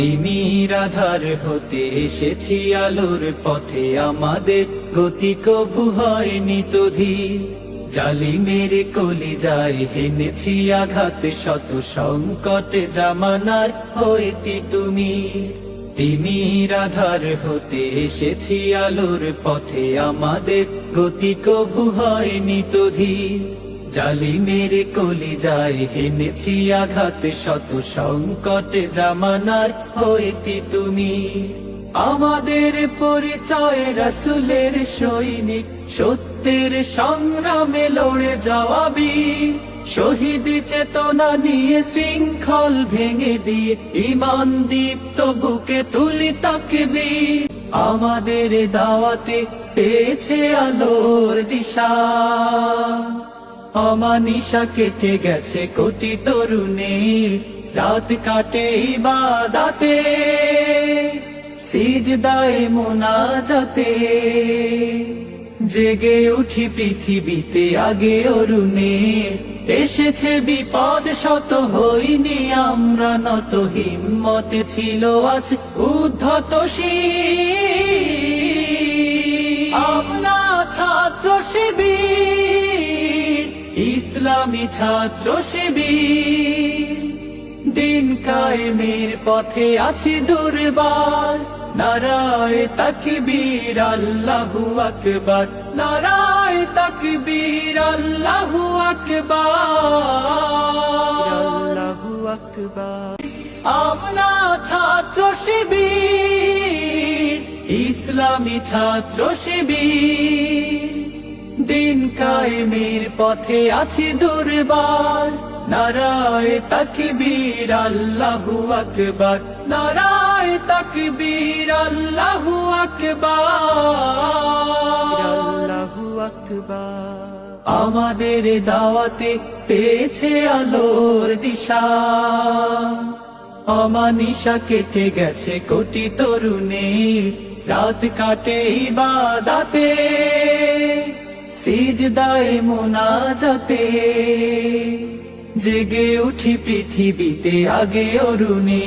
তিমির আধার হতে এসেছি আলোর পথে আমাদের। গতি কভু হয়নি তো ধীর। জালি মেরে কলি যায় হেনেছি আঘাত, শত সংকটে জামানার হইতি তুমি। তিমির আধার হতে এসেছি আলোর পথে আমাদের। গতি কভু হয়নি তো জালি মেরে কলি যায় হেনেছি আঘাত শত সংকটে জামানার হইতি তুমি। আমাদের পরিচয় রাসুলের সৈনিক, সত্যের সংগ্রামে লড়ে যাওয়াবি শহীদ চেতনা নিয়ে শৃঙ্খল ভেঙে দিয়ে, ইমান দীপ্ত বুকে তুলি তাকবি। আমাদের দাওয়াতে পেয়েছে আলোর দিশা। অমানিসা কেটে গেছে কোটি তরুণের রাত কাটে ইবাদাতে, সিজদায় মোনাজাতে। জেগে উঠি পৃথিবীতে আগে অরুণে। এসেছে বিপদ, শত হইনি আমরা, নত হিম্মতে ছিল আজ উদ্ধত। আমরা ছাত্র শিবির। ইসলামী ছাত্র শিবির। দিন কায়েমের পথে আছি দুর্বার। নারায় তাকবীর আল্লাহু আকবার। নারায় তাকবীর আল্লাহু আকবার। আল্লাহু আকবার। আমরা ছাত্র শিবির ইসলামী ছাত্র শিবির। দিন কায়েমের পথে আছি দুর্বার। নারায় তাকবীর আল্লাহু আকবার। নারায় তাকবীর আল্লাহু আকবার। আল্লাহু আকবার। আমাদের দাওয়াতে পেয়েছে আলোর দিশা। অমানিসা কেটে গেছে কোটি তরুণের। রাত কাটে ইবাদাতে। সিজদায় মোনাজাতে। জেগে উঠি পৃথিবীতে আগে অরুণে।